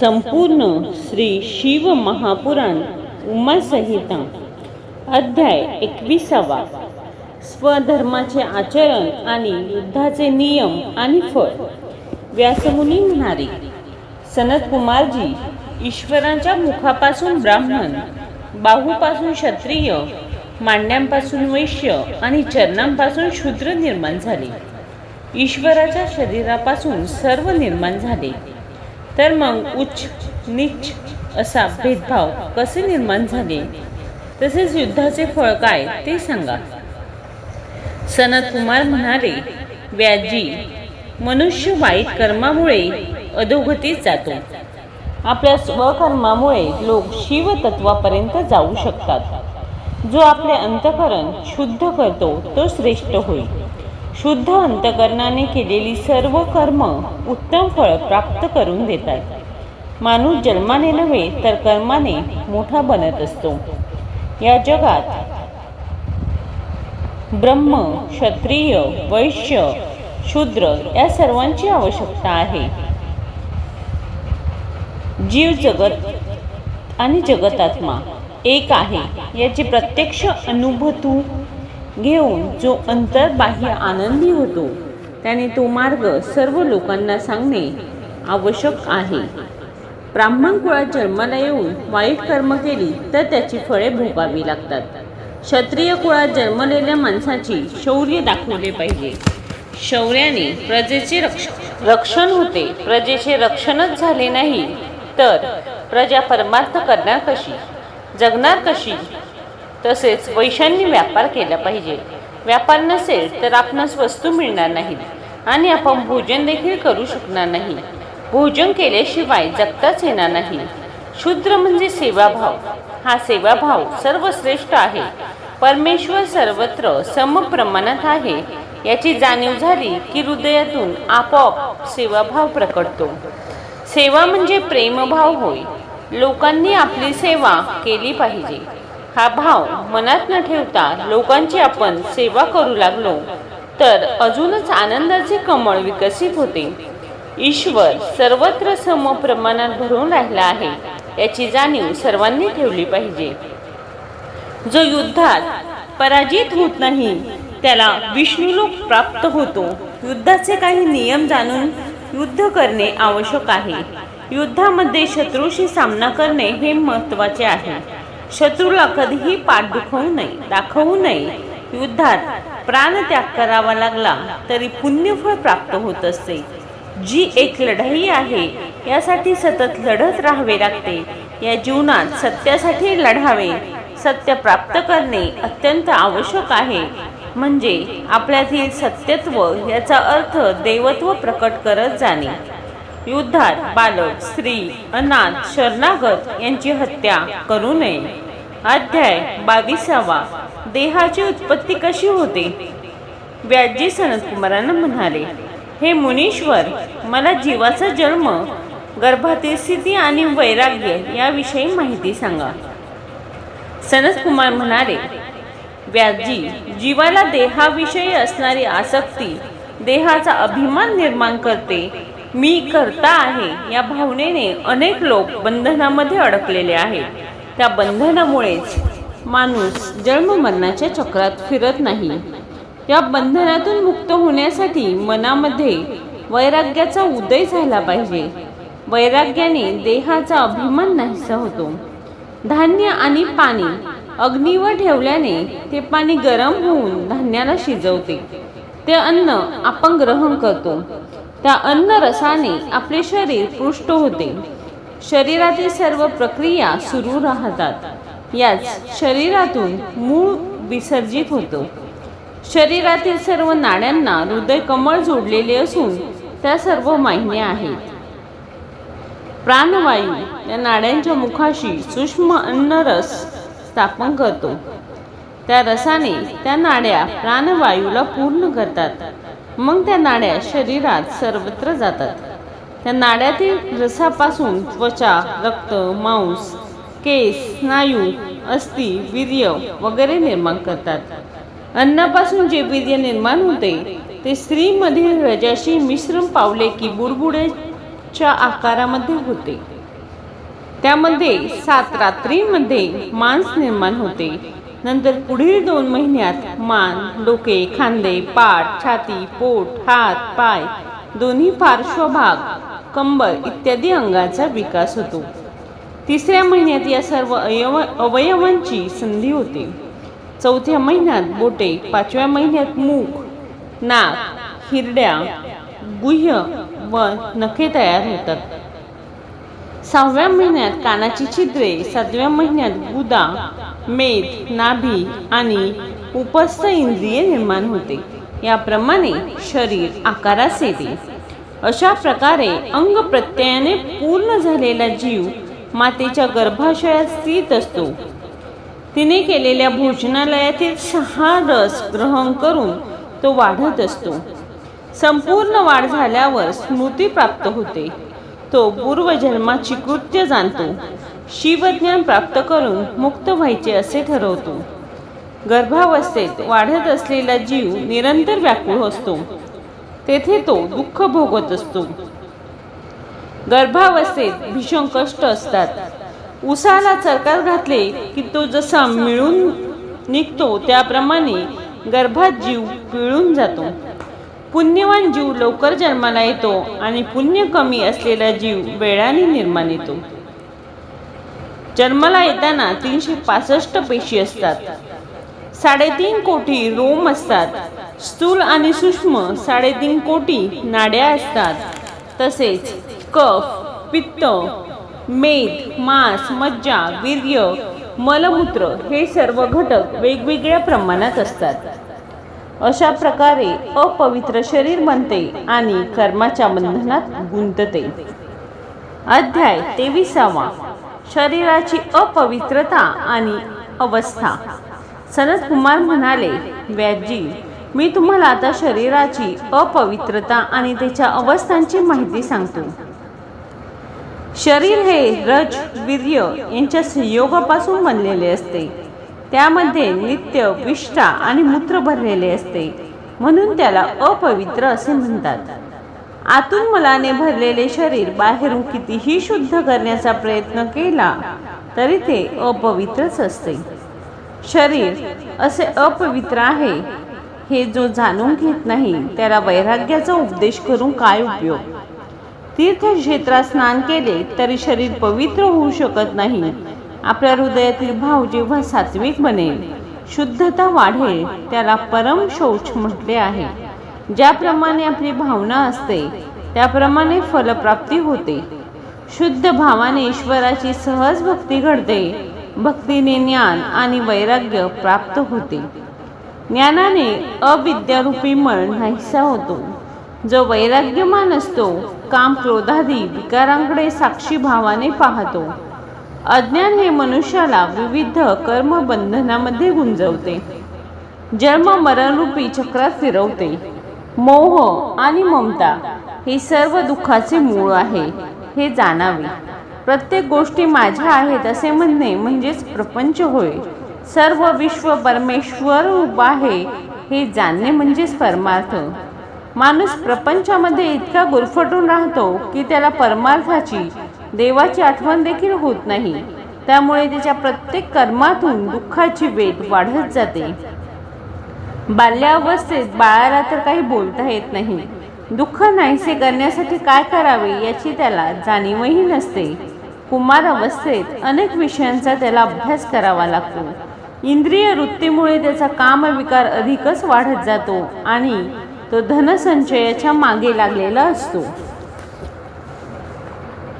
संपूर्ण श्री शिव महापुराण उमासंहिता. अध्याय एकविसावा. स्वधर्माचे आचरण आणि युद्धाचे नियम आणि फळ. व्यासमुनी म्हणाले सनत कुमारजी ईश्वरांच्या मुखापासून ब्राह्मण बाहूपासून क्षत्रिय मांड्यांपासून वैश्य आणि चरणांपासून शूद्र निर्माण झाले. ईश्वराच्या शरीरापासून सर्व निर्माण झाले. तर मग उच्च नीच असा भेदभाव कसे निर्माण झाले? तसेच युद्धाचे फळ काय ते सांगा. सनत कुमार म्हणाले व्याजी मनुष्य वाईट कर्मामुळे अधोगतीत जातो. आपल्या स्वकर्मामुळे लोक शिवतत्वापर्यंत जाऊ शकतात. जो आपले अंतकरण शुद्ध करतो तो श्रेष्ठ होईल शुद्ध अंतकरणाने केलेली सर्व कर्म उत्तम फळ प्राप्त करून देतात. माणूस जन्माने नव्हे तर कर्माने मोठा बनत असतो. या जगात ब्रह्म क्षत्रिय वैश्य शूद्र या सर्वांची आवश्यकता आहे. जीव जगत आणि जगतात्मा एक आहे. याची प्रत्यक्ष अनुभूतू घेऊन जो अंतर्बाह्य आनंदी होतो त्याने तो मार्ग सर्व लोकांना सांगणे आवश्यक आहे. ब्राह्मण कुळात जन्माला येऊन वाईट कर्म केली तर त्याची फळे भोगावी लागतात. क्षत्रिय कुळात जन्मलेल्या माणसाची शौर्य दाखवले पाहिजे. शौर्याने प्रजेचे रक्ष रक्षण होते. प्रजेचे रक्षणच झाले नाही तर प्रजा परमार्थ करणार कशी? जगणार कशी? तसेच वैशांनी व्यापार केला पाहिजे. व्यापार नसेल तर आपणास वस्तू मिळणार नाहीत आणि आपण भोजन देखील करू शकणार नाही. भोजन केल्याशिवाय जगताच येणार नाही. शूद्र म्हणजे सेवाभाव. हा सेवाभाव सर्वश्रेष्ठ आहे. परमेश्वर सर्वत्र समप्रमाणात आहे. याची जाणीव झाली की हृदयातून आपोआप सेवाभाव प्रकटतो. सेवा म्हणजे प्रेमभाव होय. लोकांनी आपली सेवा केली पाहिजे. हा भाव मनात न ठेवता लोकांची आपण सेवा करू लागलो तर अजूनच आनंदाचे कमळ विकसित होते. ईश्वर सर्वत्र सम प्रमाणात भरून राहिला आहे याची जाणीव सर्वांनी ठेवली पाहिजे. जो युद्धात पराजित होत नाही त्याला विष्णुलोक प्राप्त होतो. युद्धाचे काही नियम जाणून युद्ध करणे आवश्यक आहे. युद्धामध्ये शत्रूशी सामना करणे हे महत्त्वाचे आहे. शत्रूला कधीही पाठ दुखवू नये दाखवू नये. युद्धात प्राणत्याग करावा लागला तरी पुण्यफळ प्राप्त होत असते. जी एक लढाई आहे यासाठी सतत लढत राहावे लागते. या जीवनात सत्यासाठी लढावे सत्य प्राप्त करणे अत्यंत आवश्यक आहे. म्हणजे आपल्यातील सत्यत्व याचा अर्थ देवत्व प्रकट करत जाणे. युद्धात बालक स्त्री अनाथ शरणागत यांची हत्या करू नये. अध्याय बावीसावा. देहाची उत्पत्ती कशी होते? व्याजी सनतकुमारांना म्हणाले हे मुनीश्वर मला जीवाचा जन्म गर्भातील स्थिती आणि वैराग्य याविषयी माहिती सांगा. सनतकुमार म्हणाले व्याजी जीवाला देहाविषयी असणारी आसक्ती देहाचा अभिमान निर्माण करते मी करता आहे या भावनेने अनेक लोक बंधनामध्ये अडकलेले आहेत. त्या बंधनामुळेच माणूस जन्ममरणाच्या चक्रात फिरत नाही. या बंधनातून मुक्त होण्यासाठी मनामध्ये वैराग्याचा उदय झाला पाहिजे. वैराग्याने देहाचा अभिमान नाहीसा होतो. धान्य आणि पाणी अग्नीवर ठेवल्याने ते पाणी गरम होऊन धान्याला शिजवते. ते अन्न आपण ग्रहण करतो. त्या अन्न रसाने आपले शरीर पुष्ट होते. शरीरातील सर्व प्रक्रिया सुरू राहतात. याच शरीरातून मूळ विसर्जित होतो. शरीरातील सर्व नाड्यांना हृदय कमळ जोडलेले असून त्या सर्व माहिन्या आहेत. प्राणवायू या नाड्यांच्या मुखाशी सूक्ष्म अन्नरस स्थापन करतो. त्या रसाने त्या नाड्या प्राणवायूला पूर्ण करतात. मग त्या नाड्या शरीरात सर्वत्र जातात. त्या नाड्यातील रसापासून त्वचा रक्त मांस केस स्नायू अस्थि वीर्य वगैरे निर्माण करतात. अन्नापासून जे वीर्य निर्माण होते ते स्त्रीमधील रजाशी मिश्रण पावले की बुडबुड्याच्या आकारामध्ये होते. त्यामध्ये सात रात्रीमध्ये मांस निर्माण होते. नंतर पुढील दोन महिन्यात मान डोके खांदे पाठ छाती पोट हात पाय दोन्ही पार्श्वभाग कंबर इत्यादी अंगाचा विकास होतो. तिसऱ्या महिन्यात या सर्व अयव अवयवांची संधी होते. चौथ्या महिन्यात बोटे पाचव्या महिन्यात मूग नाक हिरड्या गुह्य व नखे तयार होतात. सहाव्या महिन्यात कानाची छिद्रे सातव्या महिन्यात गुदा मेद नाभी आणि उपस्थ इंद्रिय निर्माण होते. याप्रमाणे शरीर आकारास येते. अशा प्रकारे अंग प्रत्ययाने पूर्ण झालेला जीव मातेच्या गर्भाशयात स्थित असतो. तिने केलेल्या भोजनालयातील सहा रस ग्रहण करून तो वाढत असतो. संपूर्ण वाढ झाल्यावर स्मृती प्राप्त होते. तो पूर्वजन्माची कृत्य जाणतो. शिवज्ञान प्राप्त करून मुक्त व्हायचे असे ठरवतो. गर्भावस्थेत वाढत असलेला जीव निरंतर व्याकुळ असतो. तेथे तो दुःख भोगत असतो. गर्भावस्थेत भीषण कष्ट असतात. उसाला चरकात घातले की तो जसा मिळून निघतो त्याप्रमाणे गर्भात जीव पिळून जातो. पुण्यवान जीव लवकर जन्माला येतो आणि पुण्य कमी असलेला जीव वेळाने निर्माण येतो. जन्माला येताना तीनशे पासष्ट पेशी असतात. साडेतीन कोटी रोम असतात. स्थूल आणि सूक्ष्म साडेतीन कोटी नाड्या असतात. तसेच कफ पित्त मेद मांस मज्जा वीर्य मलमूत्र हे सर्व घटक वेगवेगळ्या प्रमाणात असतात. अशा प्रकारे अपवित्र शरीर बनते आणि कर्माच्या बंधनात गुंतते. अध्याय तेविसावा. शरीराची अपवित्रता आणि अवस्था. सनत कुमार म्हणाले व्याजी मी तुम्हाला आता शरीराची अपवित्रता आणि त्याच्या अवस्थांची माहिती सांगतो. शरीर हे रज वीर्य यांच्या संयोगापासून बनलेले असते. त्यामध्ये नित्य विष्ठा आणि मूत्र भरलेले असते. म्हणून त्याला अपवित्र असे म्हणतात. आतून मलाने भरलेले शरीर बाहेरून कितीही शुद्ध करण्याचा प्रयत्न केला तरी ते अपवित्रच असते. शरीर असे अपवित्र आहे हे जो जाणून घेत नाही त्याला वैराग्याचा उपदेश करून काय उपयोग? तीर्थक्षेत्रात स्नान केले तरी शरीर पवित्र होऊ शकत नाही. आपल्या हृदयातील भाव जेव्हा सात्विक बनेल शुद्धता वाढेल त्याला परम शौच म्हटले आहे. ज्याप्रमाणे आपली भावना असते त्याप्रमाणे फलप्राप्ती होते. शुद्ध भावाने ईश्वराची सहज भक्ती घडते भक्तीने ज्ञान आणि वैराग्य प्राप्त होते. ज्ञानाने अविद्यारूपी मळ नाहीसा होतो. जो वैराग्यमान असतो काम क्रोधादी विकारांकडे साक्षी भावाने पाहतो. अज्ञान हे मनुष्याला विविध कर्म बंधनामध्ये गुंजवते. जन्म मरणरूपी चक्रात फिरवते. मोह आणि ममता हे सर्व दुःखाचे मूळ आहे हे जाणावे. प्रत्येक गोष्टी माझ्या आहेत असे म्हणणे म्हणजेच प्रपंच होय. सर्व विश्व परमेश्वर रूप आहे हे जाणणे म्हणजेच परमार्थ. माणूस प्रपंचामध्ये इतका गुरफटून राहतो की त्याला परमार्थाची देवाची आठवण देखील होत नाही. त्यामुळे त्याच्या प्रत्येक कर्मातून दुःखाची वेग वाढत जाते. बाल्यावस्थेत बाळाला तर काही बोलता येत नाही. दुःख नाहीसे करण्यासाठी काय करावे याची त्याला जाणीवही नसते. कुमार अवस्थेत अनेक विषयांचा त्याला अभ्यास करावा लागतो. इंद्रिय वृत्तीमुळे त्याचा कामविकार अधिकच वाढत जातो आणि तो धनसंचयाच्या मागे लागलेला असतो.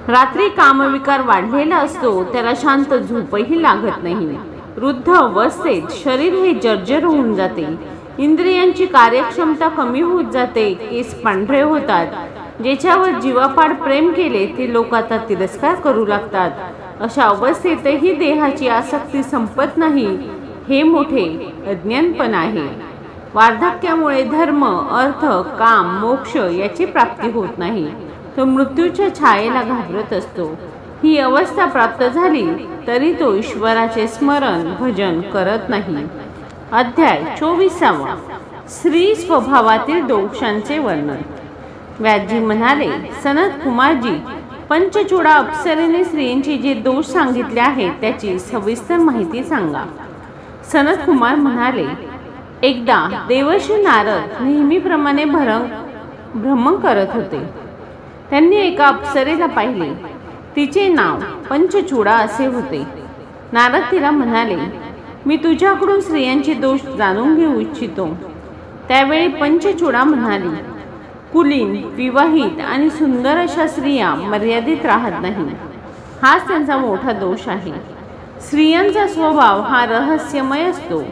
रात्री कामविकार वाढलेला असतो त्याला शांत झोपही लागत नाही. वृद्ध अवस्थेत शरीर हे जर्जर होऊन जाते. इंद्रियांची कार्यक्षमता कमी होत जाते केस पांढरे होतात. ज्याच्यावर जीवापाड प्रेम केले ते लोक आता तिरस्कार करू लागतात. अशा अवस्थेतही देहाची आसक्ती संपत नाही हे मोठे अज्ञानपण आहे. वार्धक्यामुळे धर्म अर्थ काम मोक्ष याची प्राप्ती होत नाही. तो मृत्यूच्या छायेला घाबरत असतो. ही अवस्था प्राप्त झाली तरी तो ईश्वराचे स्मरण भजन करत नाही. अध्याय चोवीसावा. स्त्री स्वभावातील दोषांचे वर्णन. व्याजी म्हणाले सनत कुमारजी पंचचूडा अप्सरेने स्त्रियांचे जे दोष सांगितले आहेत त्याची सविस्तर माहिती सांगा. सनत कुमार म्हणाले एकदा देवश्री नारद नेहमीप्रमाणे भरंग भ्रमण करत होते. त्यांनी एका अप्सरेला पाहिले. तिचे नाव पंचचूडा असे होते. नारद तिला म्हणाले मी तुझ्याकडून स्त्रियांचे दोष जाणून घेऊ इच्छितो. त्यावेळी पंचचूडा म्हणाली कुलीन विवाहित आणि सुंदर अशा स्त्रिया मर्यादित राहत नाही. हाच त्यांचा मोठा दोष आहे. स्त्रियांचा स्वभाव हा रहस्यमय असतो.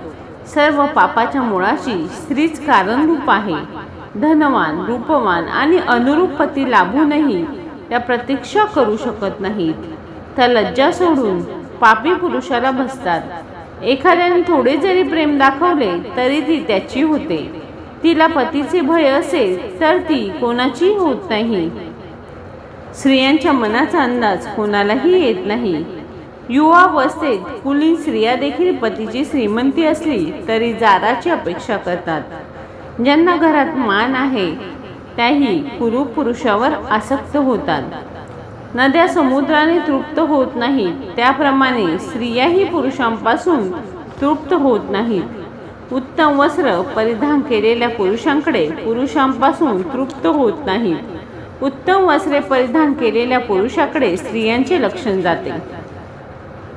सर्व पापाच्या मुळाशी स्त्रीच कारणरूप आहे. धनवान रूपवान आणि अनुरूप पती लाभूनही त्या प्रतीक्षा करू शकत नाहीत. त्या लज्जा सोडून पापी पुरुषाला बसतात. एखाद्याने थोडे जरी प्रेम दाखवले तरी ती त्याची होते. तिला पतीचे भय असेल तर ती कोणाची होत नाही. स्त्रियांच्या मनाचा अंदाज कोणालाही येत नाही. युवावस्थेत कुलीन स्त्रिया देखील पतीची श्रीमंती असली तरी जाराची अपेक्षा करतात. ज्यांना घरात मान आहे त्याही पुरुपुरुषावर आसक्त होतात. नद्या समुद्राने तृप्त होत नाहीत त्याप्रमाणे स्त्रियाही पुरुषांपासून तृप्त होत नाहीत. उत्तम वस्त्र परिधान केलेल्या पुरुषांकडे पुरुषांपासून तृप्त होत नाहीत. उत्तम वस्त्रे परिधान केलेल्या पुरुषाकडे स्त्रियांचे लक्षण जाते.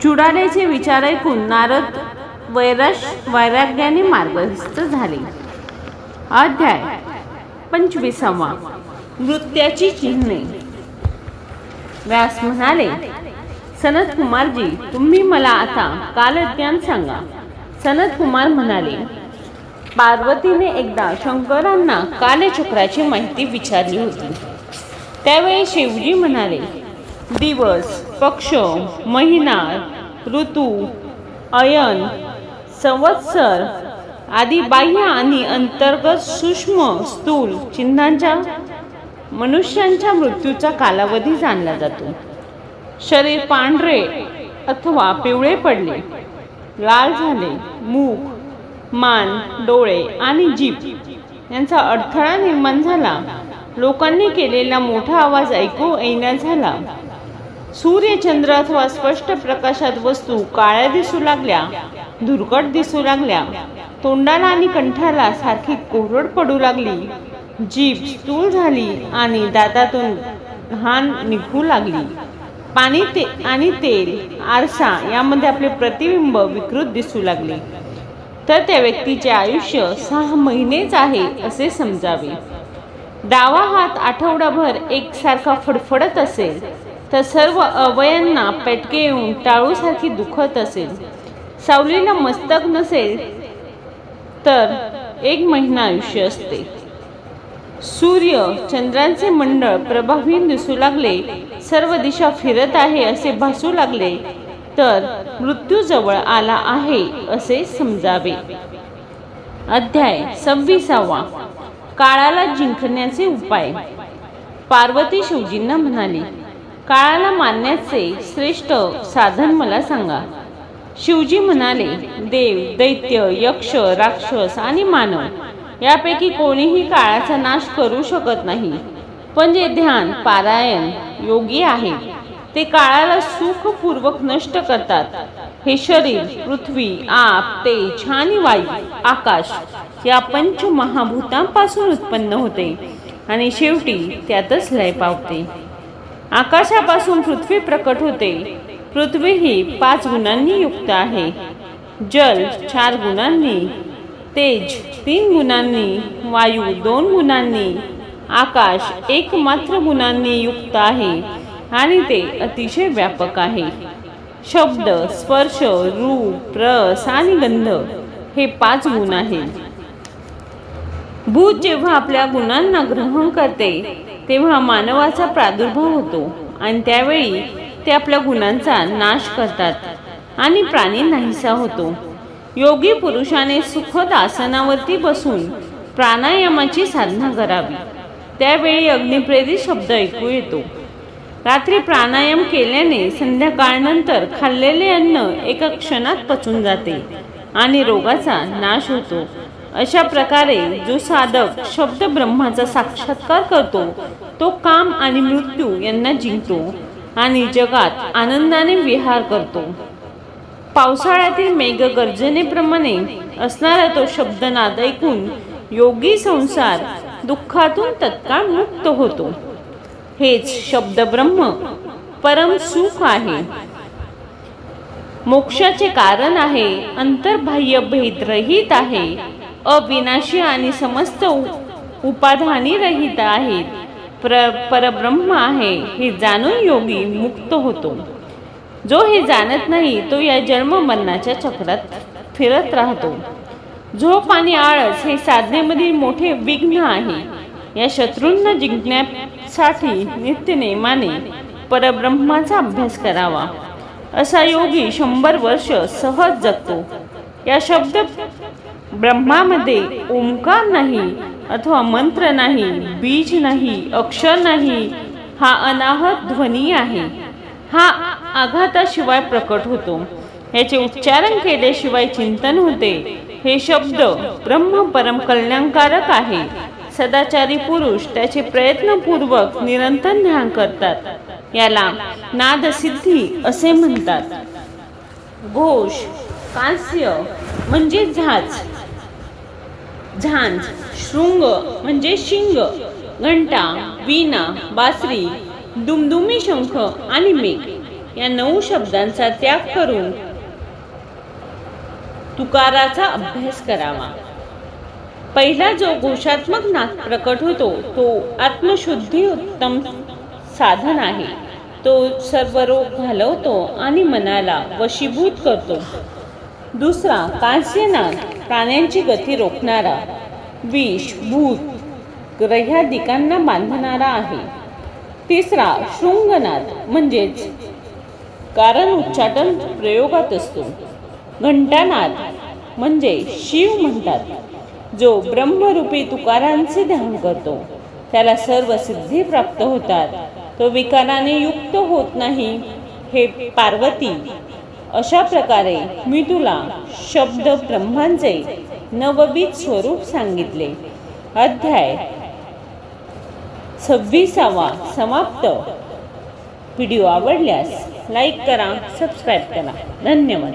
चुडालेचे विचार ऐकून नारद वैराश वैराग्याने मार्गस्थ झाले. अध्याय पंचवीसावा. नृत्याची चिन्हे. व्यास म्हणाले सनत कुमारजी तुम्ही मला आता कालज्ञान सांगा. सनत कुमार म्हणाले पार्वतीने एकदा शंकरांना कालचक्राची माहिती विचारली होती. त्यावेळी शिवजी म्हणाले दिवस पक्ष महिना ऋतू अयन संवत्सर आदी बाह्य आणि अंतर्गत सूक्ष्म स्थूल चिन्हांच्या मनुष्यांच्या मृत्यूचा कालावधी जाणला जातो. शरीर पांढरे अथवा पिवळे पडले लाल झाले मूग मान डोळे आणि जीभ यांचा अडथळा निर्माण झाला. लोकांनी केलेला मोठा आवाज ऐकू येण्या झाला. सूर्य चंद्र अथवा स्पष्ट प्रकाशात वस्तू काळ्या दिसू लागल्या. धुरकट दिसू लागल्या. तोंडाला आणि कंठाला सारखी कोरड पडू लागली. जीभ स्थूल झाली आणि दातातून घाण निघू लागली. पाणी ते आणि तेल आरसा यामध्ये आपले प्रतिबिंब विकृत दिसू लागले. तर त्या व्यक्तीचे आयुष्य सहा महिनेच आहे असे समजावे. डावा हात आठवडाभर एकसारखा फडफडत असेल तर सर्व अवयांना पेटके येऊन टाळूसारखी दुखत असेल. सावलीला मस्तक नसेल तर एक महिना आयुष्य असते. सूर्य चंद्रांचे मंडळ प्रभावी दिसू लागले सर्व दिशा फिरत आहे असे भासू लागले तर मृत्यू जवळ आला आहे असे समजावे. अध्याय सव्वीसावा. काळाला जिंकण्याचे उपाय. पार्वती शिवजींना म्हणाली काळाला मानण्याचे श्रेष्ठ साधन मला सांगा. शिवजी म्हणाले देव दैत्य यक्ष राक्षस आणि मानव यापैकी कोणीही काळाचा नाश करू शकत नाही. पण जे ध्यान पारायण योगी आहे ते काळाला सुखपूर्वक नष्ट करतात. हे शरीर पृथ्वी आप तेज आणि वायू आकाश या पंचमहाभूतांपासून उत्पन्न होते आणि शेवटी त्यातच लय पावते. आकाशापासून पृथ्वी प्रकट होते पृथ्वी ही पाच गुणांनी युक्त आहे. जल चार गुणांनी तेज तीन गुणांनी वायू दोन गुणांनी आकाश एकमात्र गुणांनी युक्त आहे आणि ते अतिशय व्यापक आहे. शब्द स्पर्श रूप रस आणि गंध हे पाच गुण आहेत भूत जेव्हा आपल्या गुणांना ग्रहण करते तेव्हा मानवाचा प्रादुर्भाव होतो आणि त्यावेळी ते आपल्या गुणांचा नाश करतात आणि प्राणी नाहीसा होतो. योगी पुरुषाने सुखद आसनावरती बसून प्राणायामाची साधना करावी. त्यावेळी अग्निप्रेरित शब्द ऐकू येतो. रात्री प्राणायाम केल्याने संध्याकाळनंतर खाल्लेले अन्न एका क्षणात पचून जाते आणि रोगाचा नाश होतो. अशा प्रकारे जो साधक शब्द ब्रह्माचा साक्षात्कार करतो तो काम आणि मृत्यू यांना जिंकतो. आणि जगात आनंदाने विहार करतो. पावसाळ्यातील मेघ गर्जनेप्रमाणे असणारा तो शब्दनाद ऐकून योगी संसार दुःखातून तत्काळ मुक्त होतो. हेच शब्द ब्रह्म परम सुख आहे. मोक्षाचे कारण आहे अंतर्बाह्य भेद रहित आहे अविनाशी आणि समस्त उपाधानी रहित आहेत. प्र परब्रह्म आहे हे जाणून योगी मुक्त होतो. जो हे जाणत नाही तो या जन्म मरणाच्या चक्रात फिरत राहतो. झोप आणि आळस हे साधनेमधील मोठे विघ्न आहे. या शत्रूंना जिंकण्यासाठी नित्यनेमाने परब्रह्माचा अभ्यास करावा. असा योगी शंभर वर्ष सहज जगतो. या शब्द ब्रह्मामध्ये ओंकार नाही अथवा मंत्र नाही बीज नाही अक्षर नाही हा अनाहत ध्वनी आहे. हा आघाताशिवाय प्रकट होतो. याचे उच्चारण केल्याशिवाय चिंतन होते. हे शब्द ब्रह्म परम कल्याणकारक आहे. सदाचारी पुरुष त्याचे प्रयत्नपूर्वक निरंतर ध्यान करतात. याला नादसिद्धी असे म्हणतात. घोष कांस्य म्हणजे झाज. झांज शृंग म्हणजे शिंग घंटा वीणा बासरी दुमदुमी शंख आणि मेघ. या नऊ शब्दांचा त्याग करून तुकाराचा अभ्यास करावा. पहिला जो घोषात्मक नाद प्रकट होतो तो आत्मशुद्धी उत्तम साधन आहे. तो सर्व रोग घालवतो आणि मनाला वशीभूत करतो. दुसरा कांस्यनाग प्राण्यांची गती रोखणारा विष भूत ग्रह्यादिकांना बांधणारा आहे. तिसरा शृंगनाद म्हणजेच कारण उच्चाटन प्रयोगात असतो. घंटानाद म्हणजे शिव म्हणतात जो ब्रह्मरूपी तुकारांचे ध्यान करतो. त्याला सर्व सिद्धी प्राप्त होतात. तो विकाराने युक्त होत नाही. हे पार्वती अशा प्रकारे मी तुला शब्द ब्रह्मांचे नववीत स्वरूप सांगितले. अध्याय सव्वीसावा समाप्त. व्हिडिओ आवडल्यास लाईक करा सबस्क्राईब करा. धन्यवाद.